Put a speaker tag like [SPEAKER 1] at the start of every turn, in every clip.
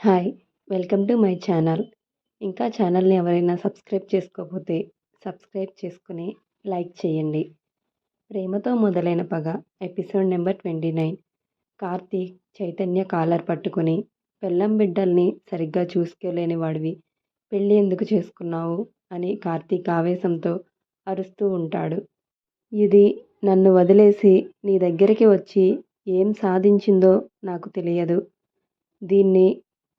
[SPEAKER 1] Hi welcome to my channel. ఇంకా ఛానల్ని ఎవరైనా సబ్స్క్రైబ్ చేసుకోకపోతే సబ్స్క్రైబ్ చేసుకుని లైక్ చేయండి. ప్రేమతో మొదలైన పగ episode number twenty nine. Karthik Chaitanya collar పట్టుకుని పెళ్ళం బిడ్డల్ని సరిగ్గా చూసుకోలేని వాడివి. పెళ్ళి ఎందుకు చేసుకున్నావు? అని కార్తీక్ ఆవేశంతో అరుస్తూ ఉంటాడు. ఇది నన్ను వదిలేసి నీ దగ్గరికి వచ్చి ఏం సాధించిందో నాకు తెలియదు. దీన్ని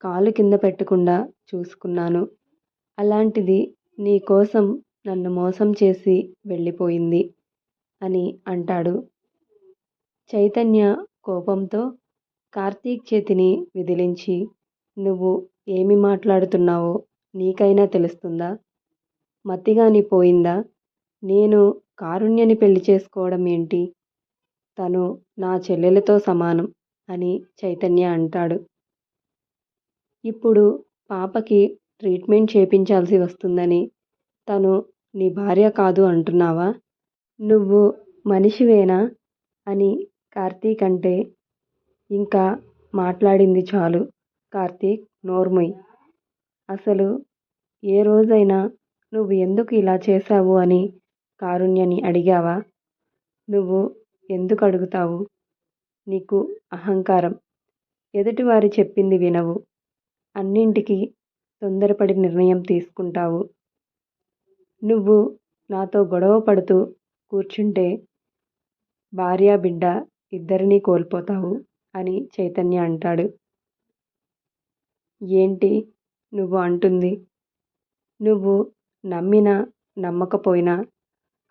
[SPEAKER 1] కాలు కింద పెట్టకుండా చూసుకున్నాను. అలాంటిది నీ కోసం నన్ను మోసం చేసి వెళ్ళిపోయింది అని అంటాడు. చైతన్య కోపంతో కార్తీక్ చేతిని విదిలించి నువ్వు ఏమి మాట్లాడుతున్నావో నీకైనా తెలుస్తుందా? మతిగాని పోయిందా? నేను కారుణ్యని పెళ్ళి చేసుకోవడం ఏంటి? తను నా చెల్లెలతో సమానం అని చైతన్య అంటాడు. ఇప్పుడు పాపకి ట్రీట్మెంట్ చేయించాల్సి వస్తుందని తను నీ భార్య కాదు అంటున్నావా? నువ్వు మనిషివేనా? అని కార్తీక్ అంటే ఇంకా మాట్లాడింది చాలు. కార్తీక్ నోర్ముయ్. అసలు ఏ రోజైనా నువ్వు ఎందుకు ఇలా చేశావు అని కారుణ్యని అడిగావా? నువ్వు ఎందుకు అడుగుతావు? నీకు అహంకారం. ఎదుటివారి చెప్పింది వినవు. అన్నింటికి తొందరపడి నిర్ణయం తీసుకుంటావు. నువ్వు నాతో గొడవ పడుతూ కూర్చుంటే భార్య బిడ్డ ఇద్దరినీ కోల్పోతావు అని చైతన్య అంటాడు. ఏంటి నువ్వు అంటుంది. నువ్వు నమ్మినా నమ్మకపోయినా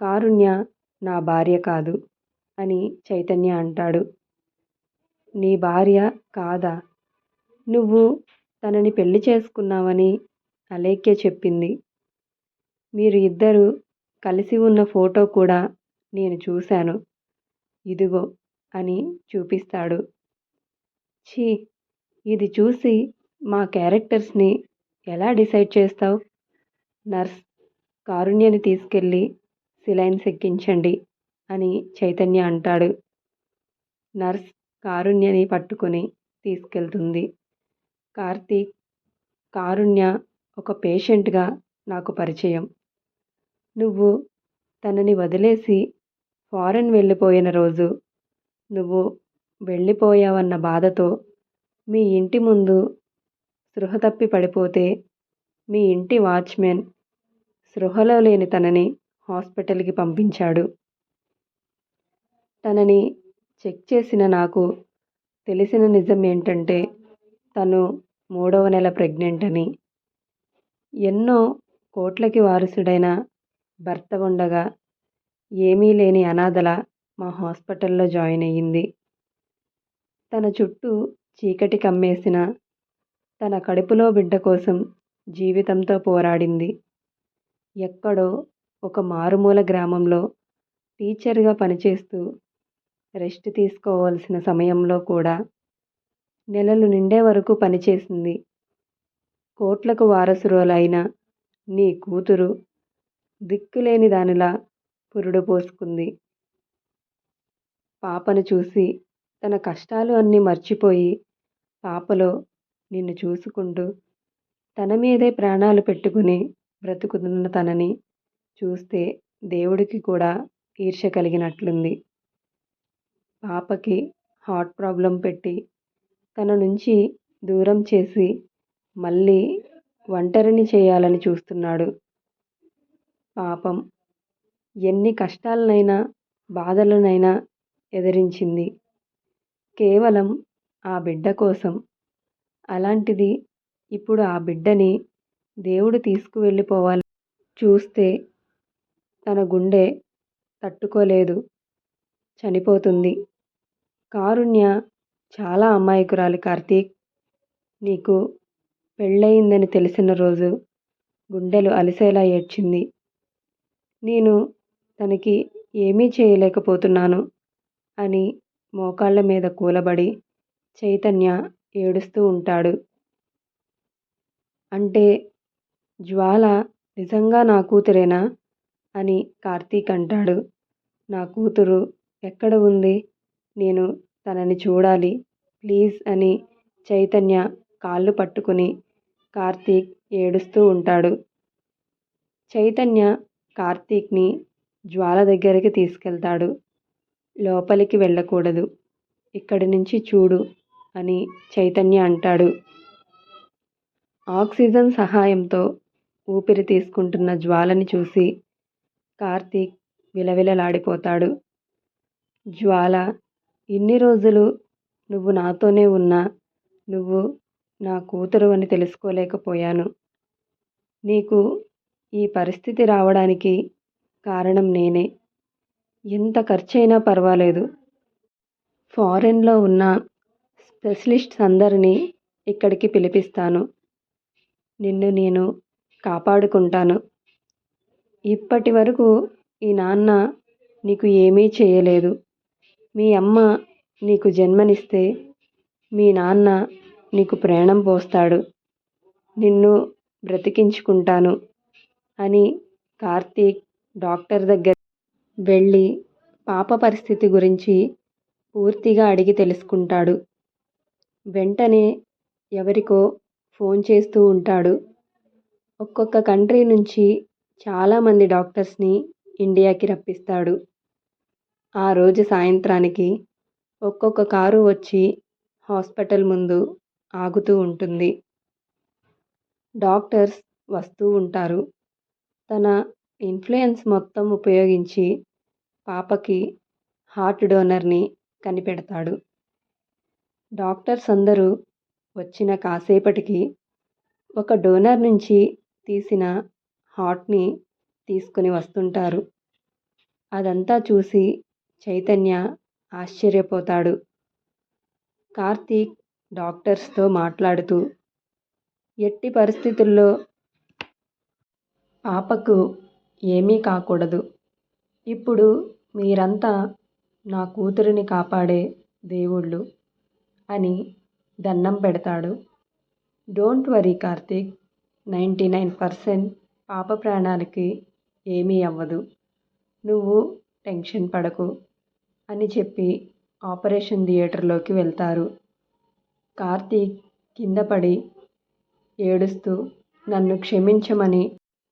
[SPEAKER 1] కారుణ్య నా భార్య కాదు అని చైతన్య అంటాడు. నీ భార్య కాదా? నువ్వు తనని పెళ్ళి చేసుకున్నావని అలేఖ్య చెప్పింది. మీరు ఇద్దరు కలిసి ఉన్న ఫోటో కూడా నేను చూశాను. ఇదిగో అని చూపిస్తాడు. ఛీ! ఇది చూసి మా క్యారెక్టర్స్ని ఎలా డిసైడ్ చేస్తావు? నర్స్ కారుణ్యని తీసుకెళ్ళి సిలైన్స్ ఎక్కించండి అని చైతన్య అంటాడు. నర్స్ కారుణ్యని పట్టుకొని తీసుకెళ్తుంది. కార్తీక్ కారుణ్య ఒక పేషెంట్గా నాకు పరిచయం. నువ్వు తనని వదిలేసి ఫారెన్ వెళ్ళిపోయిన రోజు నువ్వు వెళ్ళిపోయావన్న బాధతో మీ ఇంటి ముందు స్పృహ తప్పి పడిపోతే మీ ఇంటి వాచ్మెన్ స్పృహలో లేని తనని హాస్పిటల్కి పంపించాడు. తనని చెక్ చేసిన నాకు తెలిసిన నిజం ఏంటంటే తను మూడవ నెల ప్రెగ్నెంట్ అని. ఎన్నో కోట్లకి వారసుడైన భర్త ఉండగా ఏమీ లేని అనాథల మా హాస్పిటల్లో జాయిన్ అయ్యింది. తన చుట్టూ చీకటి కమ్మేసిన తన కడుపులో బిడ్డ కోసం జీవితంతో పోరాడింది. ఎక్కడో ఒక మారుమూల గ్రామంలో టీచర్గా పనిచేస్తూ రెస్ట్ తీసుకోవాల్సిన సమయంలో కూడా నెలలు నిండే వరకు పనిచేసింది కోట్లకు వారసురాలైన నీ కూతురు దిక్కులేని దానిలా పురుడు పోసుకుంది. పాపను చూసి తన కష్టాలు అన్నీ మర్చిపోయి పాపలో నిన్ను చూసుకుంటూ తన మీదే ప్రాణాలు పెట్టుకుని బ్రతుకుతున్న తనని చూస్తే దేవుడికి కూడా ఈర్ష కలిగినట్లుంది. పాపకి హార్ట్ ప్రాబ్లం పెట్టి తన నుంచి దూరం చేసి మళ్ళీ ఒంటరిని చేయాలని చూస్తున్నాడు. పాపం ఎన్ని కష్టాలనైనా బాధలనైనా ఎదిరించింది. కేవలం ఆ బిడ్డ కోసం. అలాంటిది ఇప్పుడు ఆ బిడ్డని దేవుడు తీసుకువెళ్ళిపోవాలి. చూస్తే తన గుండె తట్టుకోలేదు. చనిపోతుంది. కారుణ్య చాలా అమాయకురాలి కార్తీక్. నీకు పెళ్ళయిందని తెలిసిన రోజు గుండెలు అలిసేలా ఏడ్చింది. నేను తనకి ఏమీ చేయలేకపోతున్నాను అని మోకాళ్ళ మీద కూలబడి చైతన్య ఏడుస్తూ ఉంటాడు. అంటే జ్వాల నిజంగా నా కూతురేనా అని కార్తీక్ అంటాడు. నా కూతురు ఎక్కడ ఉంది? నేను తనని చూడాలి. ప్లీజ్ అని చైతన్య కాళ్ళు పట్టుకుని కార్తీక్ ఏడుస్తూ ఉంటాడు. చైతన్య కార్తీక్ని జ్వాల దగ్గరికి తీసుకెళ్తాడు. లోపలికి వెళ్ళకూడదు. ఇక్కడి నుంచి చూడు అని చైతన్య అంటాడు. ఆక్సిజన్ సహాయంతో ఊపిరి తీసుకుంటున్న జ్వాలని చూసి కార్తీక్ విలవిలలాడిపోతాడు. జ్వాల ఇన్ని రోజులు నువ్వు నాతోనే ఉన్నా నువ్వు నా కూతురు అని తెలుసుకోలేకపోయాను. నీకు ఈ పరిస్థితి రావడానికి కారణం నేనే. ఎంత ఖర్చైనా పర్వాలేదు. ఫారెన్లో ఉన్న స్పెషలిస్ట్స్ అందరినీ ఇక్కడికి పిలిపిస్తాను. నిన్ను నేను కాపాడుకుంటాను. ఇప్పటి వరకు ఈ నాన్న నీకు ఏమీ చేయలేదు. మీ అమ్మ నీకు జన్మనిస్తే మీ నాన్న నీకు ప్రాణం పోస్తాడు. నిన్ను బ్రతికించుకుంటాను అని కార్తీక్ డాక్టర్ దగ్గర వెళ్ళి పాప పరిస్థితి గురించి పూర్తిగా అడిగి తెలుసుకుంటాడు. వెంటనే ఎవరికో ఫోన్ చేస్తూ ఉంటాడు. ఒక్కొక్క కంట్రీ నుంచి చాలామంది డాక్టర్స్ని ఇండియాకి రప్పిస్తాడు. ఆ రోజు సాయంత్రానికి ఒక్కొక్క కారు వచ్చి హాస్పిటల్ ముందు ఆగుతూ ఉంటుంది. డాక్టర్స్ వస్తూ ఉంటారు. తన ఇన్ఫ్లుయెన్స్ మొత్తం ఉపయోగించి పాపకి హార్ట్ డోనర్ని కనిపెడతాడు. డాక్టర్స్ అందరూ వచ్చిన కాసేపటికి ఒక డోనర్ నుంచి తీసిన హార్ట్ని తీసుకుని వస్తుంటారు. అదంతా చూసి చైతన్య ఆశ్చర్యపోతాడు. కార్తీక్ డాక్టర్స్తో మాట్లాడుతూ ఎట్టి పరిస్థితుల్లో పాపకు ఏమీ కాకూడదు. ఇప్పుడు మీరంతా నా కూతురిని కాపాడే దేవుళ్ళు అని దండం పెడతాడు. Don't worry Karthik ninety nine percent పాప ప్రాణాలకి ఏమీ అవ్వదు. నువ్వు టెన్షన్ పడకు. అని చెప్పి ఆపరేషన్ థియేటర్లోకి వెళ్తారు. కార్తీక్ కింద పడి ఏడుస్తూ నన్ను క్షమించమని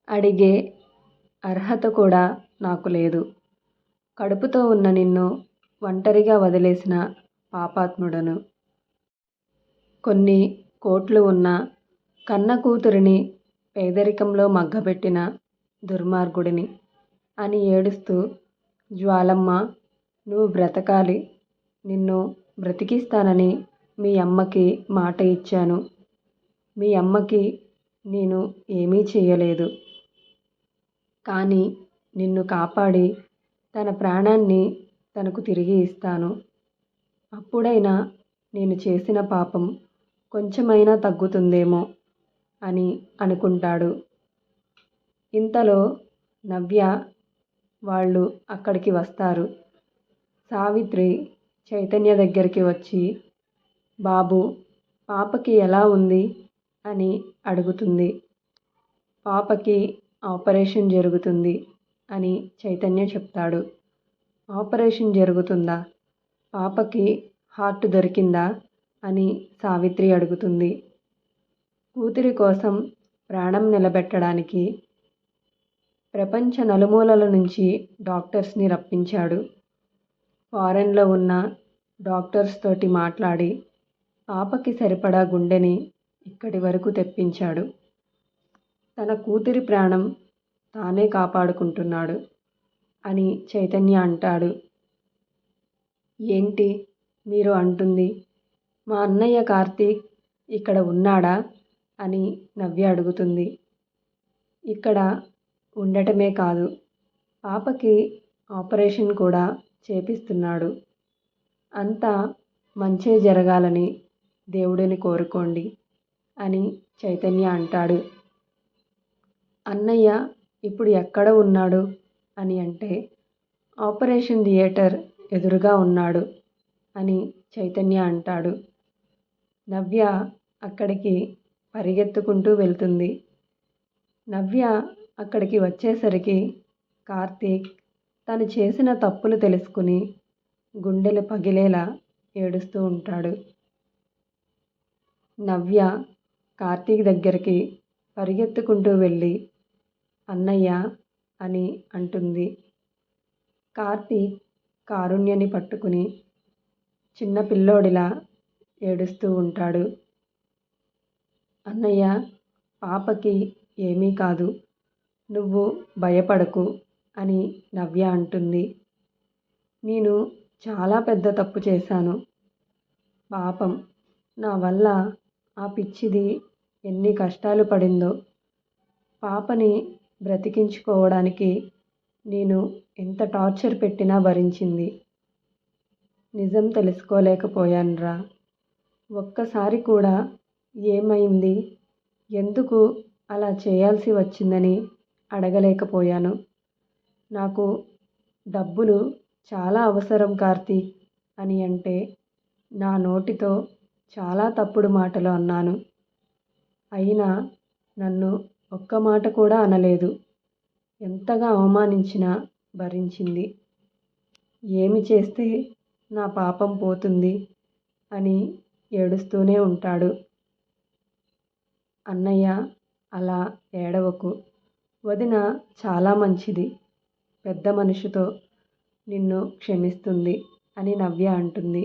[SPEAKER 1] అడిగే అర్హత కూడా నాకు లేదు. కడుపుతో ఉన్న నిన్ను ఒంటరిగా వదిలేసిన పాపాత్ముడను. కొన్ని కోట్లు ఉన్న కన్న కూతురిని పేదరికంలో మగ్గబెట్టిన దుర్మార్గుడిని అని ఏడుస్తూ జ్వాలమ్మ నువ్వు బ్రతకాలి. నిన్ను బ్రతికిస్తానని మీ అమ్మకి మాట ఇచ్చాను. మీ అమ్మకి నేను ఏమీ చేయలేదు. కానీ నిన్ను కాపాడి తన ప్రాణాన్ని తనకు తిరిగి ఇస్తాను. అప్పుడైనా నేను చేసిన పాపం కొంచెమైనా తగ్గుతుందేమో అని అనుకుంటాడు. ఇంతలో నవ్య వాళ్ళు అక్కడికి వస్తారు. సావిత్రి చైతన్య దగ్గరికి వచ్చి బాబు పాపకి ఎలా ఉంది? అని అడుగుతుంది. పాపకి ఆపరేషన్ జరుగుతుంది అని చైతన్య చెప్తాడు. ఆపరేషన్ జరుగుతుందా? పాపకి హార్ట్ దొరికిందా? అని సావిత్రి అడుగుతుంది. కూతురి కోసం ప్రాణం నిలబెట్టడానికి ప్రపంచ నలుమూలల నుంచి డాక్టర్స్ని రప్పించాడు. ఫారెన్లో ఉన్న డాక్టర్స్ తోటి మాట్లాడి పాపకి సరిపడా గుండెని ఇక్కడి వరకు తెప్పించాడు. తన కూతురి ప్రాణం తానే కాపాడుకుంటున్నాడు అని చైతన్య అంటాడు. ఏంటి మీరు అంటుంది. మా అన్నయ్య కార్తీక్ ఇక్కడ ఉన్నాడా అని నవ్య అడుగుతుంది. ఇక్కడ ఉండటమే కాదు పాపకి ఆపరేషన్ కూడా చేపిస్తున్నాడు. అంతా మంచే జరగాలని దేవుడిని కోరుకోండి అని చైతన్య అంటాడు. అన్నయ్య ఇప్పుడు ఎక్కడ ఉన్నాడు అని అంటే ఆపరేషన్ థియేటర్ ఎదురుగా ఉన్నాడు అని చైతన్య అంటాడు. నవ్య అక్కడికి పరిగెత్తుకుంటూ వెళ్తుంది. నవ్య అక్కడికి వచ్చేసరికి కార్తీక్ తను చేసిన తప్పులు తెలుసుకుని గుండెలు పగిలేలా ఏడుస్తూ ఉంటాడు. నవ్య కార్తీక్ దగ్గరికి పరిగెత్తుకుంటూ వెళ్ళి అన్నయ్య అని అంటుంది. కార్తీక్ కారుణ్యని పట్టుకుని చిన్న పిల్లోడిలా ఏడుస్తూ ఉంటాడు. అన్నయ్య పాపకి ఏమీ కాదు. నువ్వు భయపడకు. అని నవ్య అంటుంది. నేను చాలా పెద్ద తప్పు చేశాను. పాపం నా వల్ల ఆ పిచ్చిది ఎన్ని కష్టాలు పడిందో. పాపని బ్రతికించుకోవడానికి నేను ఎంత టార్చర్ పెట్టినా భరించింది. నిజం తెలుసుకోలేకపోయానురా ఒక్కసారి కూడా ఏమైంది? ఎందుకు అలా చేయాల్సి వచ్చిందని అడగలేకపోయాను. నాకు డబ్బులు చాలా అవసరం కార్తీక్ అని అంటే నా నోటితో చాలా తప్పుడు మాటలు అన్నాను. అయినా నన్ను ఒక్క మాట కూడా అనలేదు. ఎంతగా అవమానించినా భరించింది. ఏమి చేస్తే నా పాపం పోతుంది అని ఏడుస్తూనే ఉంటాడు. అన్నయ్య అలా ఏడవకు. వదిన చాలా మంచిది. పెద్ద మనిషితో నిన్ను క్షమిస్తుంది అని నవ్య అంటుంది.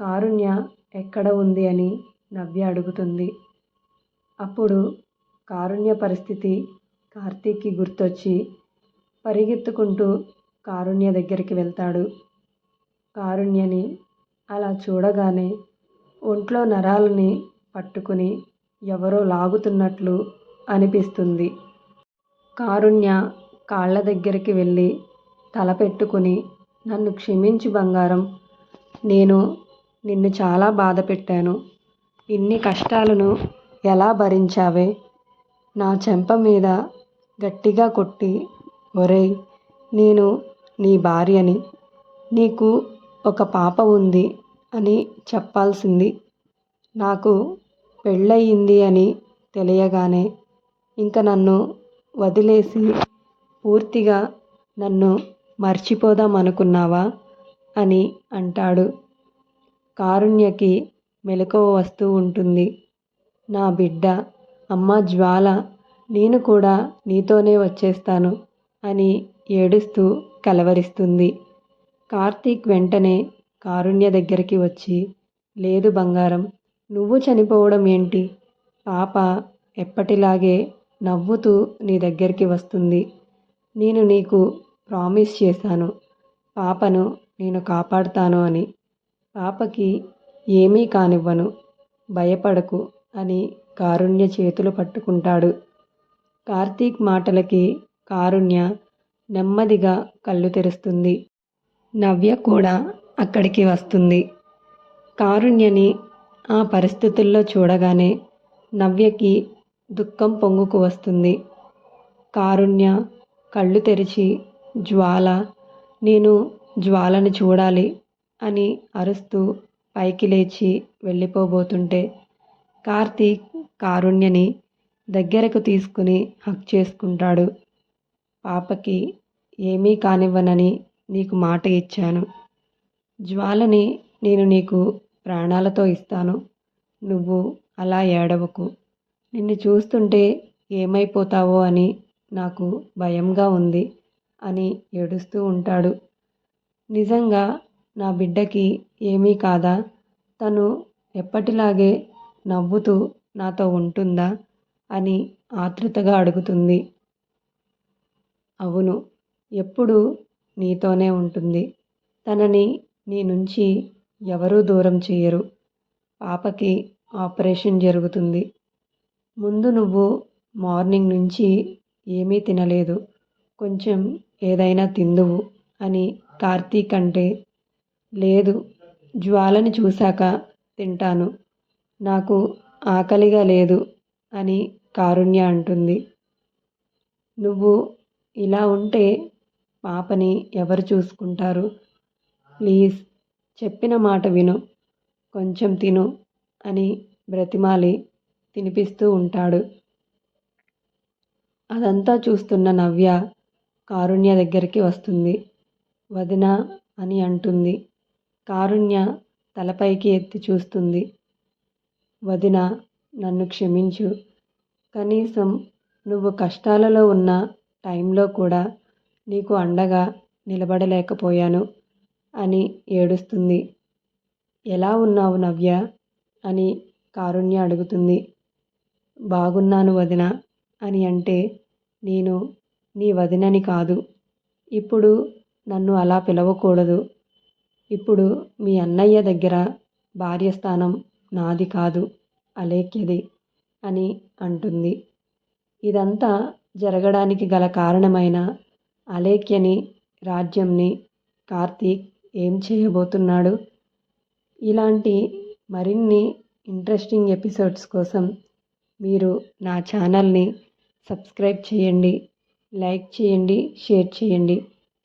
[SPEAKER 1] కారుణ్య ఎక్కడ ఉంది అని నవ్య అడుగుతుంది. అప్పుడు కారుణ్య పరిస్థితి కార్తీక్కి గుర్తొచ్చి పరిగెత్తుకుంటూ కారుణ్య దగ్గరికి వెళ్తాడు. కారుణ్యని అలా చూడగానే ఒంట్లో నరాలని పట్టుకుని ఎవరో లాగుతున్నట్లు అనిపిస్తుంది. కారుణ్య కాళ్ళ దగ్గరికి వెళ్ళి తల పెట్టుకుని నన్ను క్షమించు బంగారం. నేను నిన్ను చాలా బాధ పెట్టాను. ఇన్ని కష్టాలను ఎలా భరించావే? నా చెంప మీద గట్టిగా కొట్టి ఒరేయ్ నేను నీ భార్యని. నీకు ఒక పాప ఉంది అని చెప్పాల్సింది. నాకు పెళ్ళయింది అని తెలియగానే ఇంక నన్ను వదిలేసి పూర్తిగా నన్ను మర్చిపోదాం అనుకున్నావా అని అంటాడు. కారుణ్యకి మెలకువ వస్తూ ఉంటుంది. నా బిడ్డ అమ్మ జ్వాల నేను కూడా నీతోనే వచ్చేస్తాను అని ఏడుస్తూ కలవరిస్తుంది. కార్తీక్ వెంటనే కారుణ్య దగ్గరికి వచ్చి లేదు బంగారం నువ్వు చనిపోవడం ఏంటి? పాప ఎప్పటిలాగే నవ్వుతూ నీ దగ్గరికి వస్తుంది. నేను నీకు ప్రామిస్ చేశాను. పాపను నేను కాపాడుతాను అని. పాపకి ఏమీ కానివ్వను. భయపడకు అని కారుణ్య చేతులు పట్టుకుంటాడు. కార్తీక్ మాటలకి కారుణ్య నెమ్మదిగా కళ్ళు తెరుస్తుంది. నవ్య కూడా అక్కడికి వస్తుంది. కారుణ్యని ఆ పరిస్థితుల్లో చూడగానే నవ్యకి దుఃఖం పొంగుకు వస్తుంది. కారుణ్య కళ్ళు తెరిచి జ్వాల నేను జ్వాలను చూడాలి అని అరుస్తూ పైకి లేచి వెళ్ళిపోబోతుంటే కార్తీక్ కారుణ్యని దగ్గరకు తీసుకుని హక్ చేసుకుంటాడు. పాపకి ఏమీ కానివ్వనని నీకు మాట ఇచ్చాను. జ్వాలని నేను నీకు ప్రాణాలతో ఇస్తాను. నువ్వు అలా ఏడవకు. నిన్ను చూస్తుంటే ఏమైపోతావో అని నాకు భయంగా ఉంది అని ఏడుస్తూ ఉంటాడు. నిజంగా నా బిడ్డకి ఏమీ కాదా? తను ఎప్పటిలాగే నవ్వుతూ నాతో ఉంటుందా? అని ఆతృతగా అడుగుతుంది. అవును ఎప్పుడూ నీతోనే ఉంటుంది. తనని నీ నుంచి ఎవరూ దూరం చేయరు పాపకి ఆపరేషన్ జరుగుతుంది. ముందు నువ్వు మార్నింగ్ నుంచి ఏమీ తినలేదు. కొంచెం ఏదైనా తిందువు అని కార్తీక్ అంటే లేదు జ్వాలని చూశాక తింటాను. నాకు ఆకలిగా లేదు అని కారుణ్య అంటుంది. నువ్వు ఇలా ఉంటే పాపని ఎవరు చూసుకుంటారు? ప్లీజ్ చెప్పిన మాట విను. కొంచెం తిను అని బ్రతిమాలి తినిపిస్తూ ఉంటాడు. అదంతా చూస్తున్న నవ్య కారుణ్య దగ్గరికి వస్తుంది. వదిన అని అంటుంది. కారుణ్య తలపైకి ఎత్తి చూస్తుంది. వదిన నన్ను క్షమించు. కనీసం నువ్వు కష్టాలలో ఉన్న టైంలో కూడా నీకు అండగా నిలబడలేకపోయాను అని ఏడుస్తుంది. ఎలా ఉన్నావు నవ్య? అని కారుణ్య అడుగుతుంది. బాగున్నాను వదిన. అని అంటే నేను నీ వదినని కాదు. ఇప్పుడు నన్ను అలా పిలవకూడదు. ఇప్పుడు మీ అన్నయ్య దగ్గర భార్య స్థానం నాది కాదు అలేఖ్యది అని అంటుంది. ఇదంతా జరగడానికి గల కారణమైన అలేఖ్యని రాజ్యంని కార్తీక్ ఏం చేయబోతున్నాడు? ఇలాంటి మరిన్ని ఇంట్రెస్టింగ్ ఎపిసోడ్స్ కోసం మీరు నా ఛానల్ని సబ్స్క్రైబ్ చేయండి లైక్ చేయండి షేర్ చేయండి.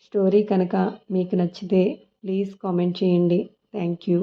[SPEAKER 1] స్టోరీ కనుక మీకు నచ్చితే ప్లీజ్ కామెంట్ చేయండి. Thank you.